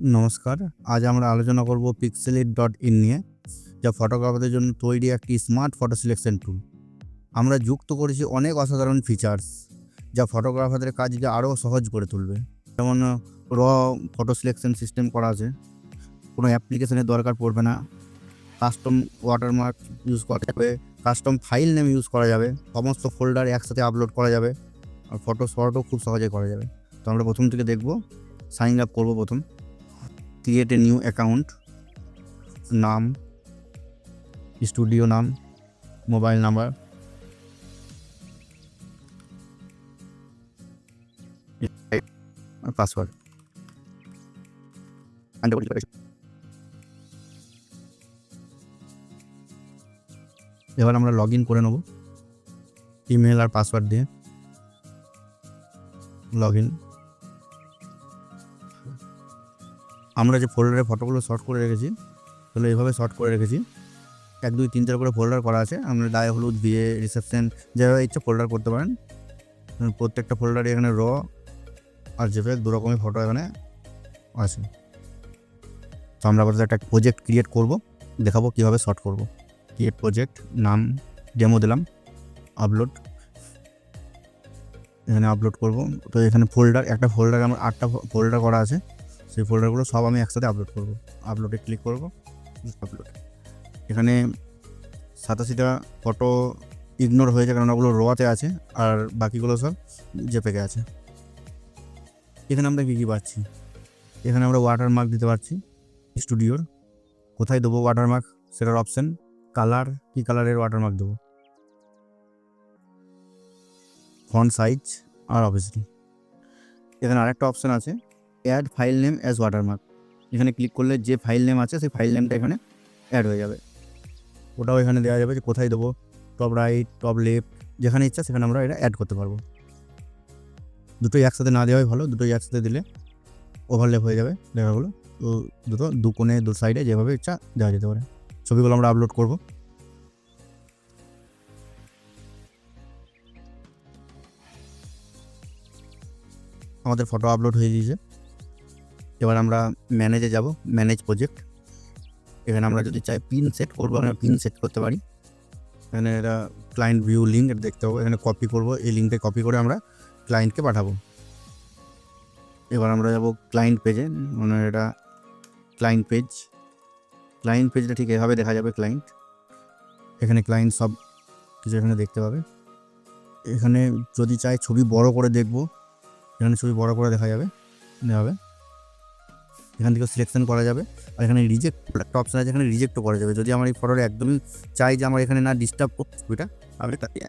নমস্কার। আজ আমরা আলোচনা করব পিক্সেলিট ডট ইন নিয়ে, যা ফটোগ্রাফারদের জন্য তৈরি একটি স্মার্ট ফটো সিলেকশন টুল আমরা যুক্ত করেছি অনেক অসাধারণ ফিচার্স যা ফটোগ্রাফারদের কাজকে আরও সহজ করে তুলবে। যেমন র ফটো সিলেকশন সিস্টেম করা আছে, কোনো অ্যাপ্লিকেশনের দরকার পড়বে না কাস্টম ওয়াটারমার্ক ইউজ করা যাবে কাস্টম ফাইল নেম ইউজ করা যাবে, সমস্ত ফোল্ডার একসাথে আপলোড করা যাবে, আর ফটো শর্টও খুব সহজে করা যাবে। তো আমরা প্রথম থেকে দেখব সাইন আপ করব প্রথম। ক্রিয়েট এ নিউ অ্যাকাউন্ট নাম স্টুডিও নাম মোবাইল নাম্বার পাসওয়ার্ড এবার আমরা লগ ইন করে নেব। ইমেল আর পাসওয়ার্ড দিয়ে। লগ ইন আমরা যে ফোল্ডারে ফটোগুলো শর্ট করে রেখেছি, তাহলে এইভাবে শর্ট করে রেখেছি। এক, দুই, তিন, চার করে ফোল্ডার করা আছে। আমরা গায়ে হলুদ বিয়ে রিসেপশন যেভাবে ইচ্ছে ফোল্ডার করতে পারেন। প্রত্যেকটা ফোল্ডারে এখানে র আর জেপে দু রকমের ফটো এখানে আছে। তো আমরা আপাতত একটা প্রজেক্ট ক্রিয়েট করব, দেখাবো কীভাবে শর্ট করব। ক্রিয়েট প্রজেক্ট নাম ডেমো দিলাম আপলোড এখানে আপলোড করব। তো এখানে ফোল্ডার একটা ফোল্ডারে আমার আটটা ফোল্ডার করা আছে। সেই ফোল্ডারগুলো সব আমি একসাথে আপলোড করব। আপলোডে ক্লিক করব আপলোড এখানে সাতাশিটা ফটো ইগনোর হয়েছে কারণ ওগুলো রোয়াতে আছে, আর বাকিগুলো সব জেপেকে আছে। এখানে আমরা কী কী পাচ্ছি? এখানে আমরা ওয়াটারমার্ক দিতে পারছি স্টুডিওর কোথায় দেবো ওয়াটারমার্ক সেটার অপশান কালার কী কালারের ওয়াটারমার্ক দেবো? ফন্ট সাইজ আর অবভিয়াসলি এখানে আরেকটা অপশান আছে add file name as watermark এখানে ক্লিক করলে যে ফাইল নেম আছে, সেই ফাইল নেমটা এখানে অ্যাড হয়ে যাবে। ওটাও এখানে দেওয়া যাবে যে কোথায় দেবো। টপ রাইট টপ লেফট যেখানে ইচ্ছা সেখানে আমরা এটা অ্যাড করতে পারব। দুটোই একসাথে না দেওয়াই ভালো, দুটোই একসাথে দিলে ওভারলেপ হয়ে যাবে লেখাগুলো তো দুটো, দু কোণে, দু সাইডে যেভাবে ইচ্ছা দেওয়া যেতে পারে। ছবিগুলো আমরা আপলোড করব। আমাদের ফটো আপলোড হয়ে গিয়েছে। এবার আমরা ম্যানেজে যাব ম্যানেজ প্রজেক্ট এখানে আমরা যদি চাই পিন সেট করব, আমরা পিন সেট করতে পারি। এখানে এটা ক্লায়েন্ট ভিউ লিঙ্ক এটা দেখতে পাবো এখানে কপি করব, এই লিঙ্কটা কপি করে আমরা ক্লায়েন্টকে পাঠাবো। এবার আমরা যাব ক্লায়েন্ট পেজে মানে এটা ক্লায়েন্ট পেজ ক্লায়েন্ট পেজটা ঠিক এভাবে দেখা যাবে ক্লায়েন্ট এখানে ক্লায়েন্ট সব কিছু এখানে দেখতে পাবে। এখানে যদি চাই ছবি বড় করে দেখব, এখানে ছবি বড় করে দেখা যাবে হবে এখান থেকে সিলেকশন করা যাবে। আর এখানে রিজেক্ট একটা অপশন আছে, এখানে রিজেক্টও করা যাবে। যদি আমার এই ফটোটা একদমই চাই যে আমার এখানে না ডিস্টার্ব করতে ছবিটা, আমি তাকে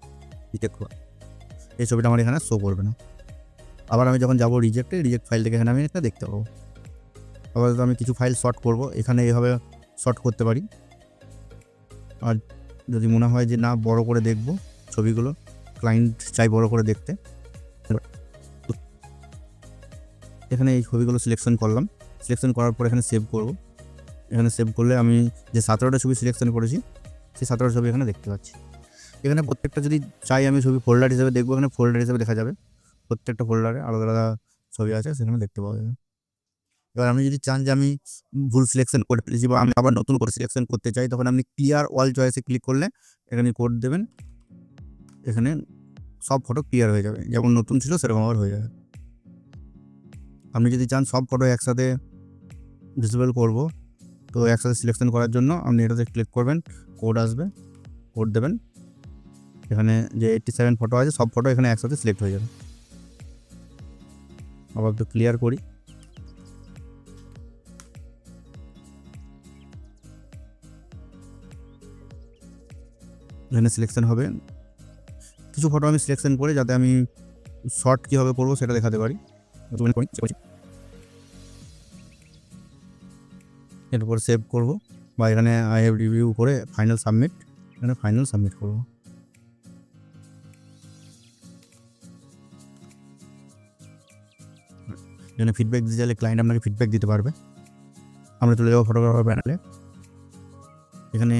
রিজেক্ট করব। এই ছবিটা আমার এখানে শো করবে না। আবার আমি যখন যাব রিজেক্টে রিজেক্ট ফাইল থেকে এখানে আমি এটা দেখতে পাবো। আবার আমি কিছু ফাইল শর্ট করব, এখানে এইভাবে শর্ট করতে পারি। আর যদি মনে হয় যে না, বড় করে দেখব ছবিগুলো ক্লায়েন্ট চাই বড় করে দেখতে। এখানে এই ছবিগুলো সিলেকশন করলাম। সিলেকশন করার পর এখানে সেভ করব। এখানে সেভ করলে আমি যে সতেরোটা ছবি সিলেকশন করেছি, সেই সতেরোটা ছবি এখানে দেখতে পাচ্ছি। এখানে প্রত্যেকটা যদি চাই আমি ছবি ফোল্ডার হিসেবে দেখব, এখানে ফোল্ডার হিসেবে দেখা যাবে। প্রত্যেকটা ফোল্ডারে আলাদা আলাদা ছবি আছে, সেখানে দেখতে পাওয়া যাবে। এবার আপনি যদি চান যে আমি ভুল সিলেকশন করে ফেলেছি বা আমি আবার নতুন করে সিলেকশন করতে চাই, তখন আপনি ক্লিয়ার অল চয়েসে ক্লিক করলে এখানে কোড দেবেন। এখানে সব ফটো ক্লিয়ার হয়ে যাবে। যেমন নতুন ছিল, সেরকম আবার হয়ে যাবে। আপনি যদি চান, সব ফটো একসাথে ভিজিবল করব। তো একসাথে সিলেকশন করার জন্য আপনি এটাতে ক্লিক করবেন কোড আসবে কোড দেবেন। এখানে যে এইটটি সেভেন ফটো আছে, সব ফটো এখানে একসাথে সিলেক্ট হয়ে যাবে। আবার একটু ক্লিয়ার করি। এখানে সিলেকশন হবে। কিছু ফটো আমি সিলেকশন করে যাতে আমি শর্ট কীভাবে করব সেটা দেখাতে পারি। এরপর সেভ করব বা এখানে আই হ্যাভ রিভিউ করে ফাইনাল সাবমিট এখানে ফাইনাল সাবমিট করব। এখানে ফিডব্যাক দিতে চাইলে ক্লায়েন্ট আপনাকে ফিডব্যাক দিতে পারবে। আমরা চলে যাব ফটোগ্রাফার প্যানেলে এখানে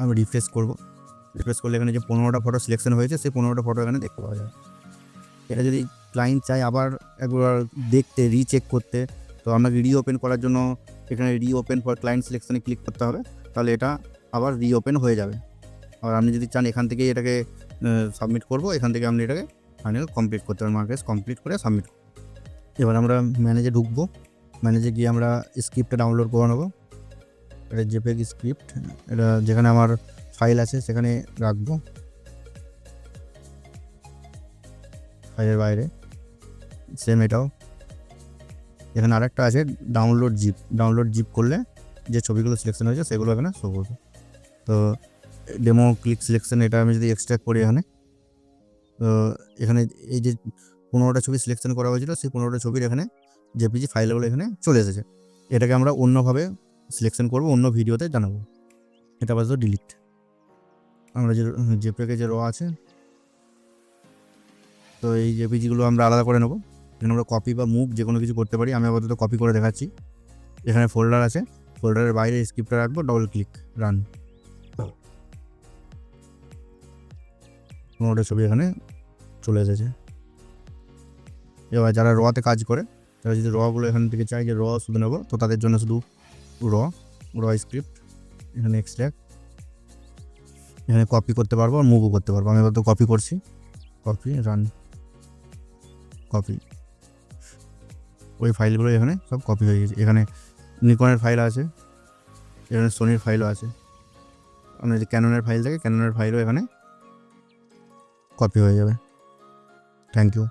আমি রিফ্রেশ করব। রিফ্রেশ করলে এখানে যে পনেরোটা ফটো সিলেকশন হয়েছে, সেই পনেরোটা ফটো এখানে দেখতে পাওয়া যায়। এটা যদি ক্লায়েন্ট চায় আবার একবার দেখতে রিচেক করতে, তো আপনাকে রিওপেন করার জন্য এখানে রিওপেন ফর ক্লায়েন্ট সিলেকশনে ক্লিক করতে হবে, তাহলে এটা আবার রিওপেন হয়ে যাবে। আর আপনি যদি চান এখান থেকেই এটাকে সাবমিট করব, এখান থেকে আপনি এটাকে ফাইনাল কমপ্লিট করতে পারেন মার্কেস কমপ্লিট করে সাবমিট এবার আমরা ম্যানেজে ঢুকবো। ম্যানেজে গিয়ে আমরা স্ক্রিপ্টটা ডাউনলোড করে নেব। এটা জেপেগ স্ক্রিপ্ট এটা যেখানে আমার ফাইল আছে সেখানে রাখব। ফাইলের বাইরে সেম এটাও। এখানে আরেকটা আছে ডাউনলোড জিপ ডাউনলোড জিপ করলে যে ছবিগুলো সিলেকশন হয়েছে সেগুলো এখানে শো করবে। তো ডেমো ক্লিক সিলেকশন এটা আমি যদি এক্সট্রাক্ট করি এখানে, তো এখানে এই যে পনেরোটা ছবি সিলেকশন করা হয়েছিল, সেই পনেরোটা ছবির এখানে জেপিজি ফাইলগুলো এখানে চলে এসেছে। এটাকে আমরা অন্যভাবে সিলেকশন করব, অন্য ভিডিওতে জানাব। এটা আপাতত ডিলিট আমরা যে জেপেকে যে র আছে, তো এই জেপিজিগুলো আমরা আলাদা করে নেব। এখানে আমরা কপি বা মুভ যে কোনো কিছু করতে পারি, আমি আপাতত কপি করে দেখাচ্ছি। এখানে ফোল্ডার আছে ফোল্ডারের বাইরে স্ক্রিপ্টটা রাখব ডবল ক্লিক রান পনেরোটা ছবি এখানে চলে এসেছে। এবার যারা রতে কাজ করে, তারা যদি রগুলো এখান থেকে চাই যে র শুধু নেব, তো তাদের জন্য শুধু র র স্ক্রিপ্ট এখানে এক্সট্রাক্ট এখানে কপি করতে পারব আর মুভও করতে পারব। আমি এবার তো কপি করছি। কপি রান কপি ওই ফাইলগুলো এখানে সব কপি হয়ে গেছে। এখানে নিকনের ফাইল আছে, এখানে সোনির ফাইলও আছে। আপনার যদি ক্যাননের ফাইল থাকে ক্যাননের ফাইলও এখানে কপি হয়ে যাবে। Thank you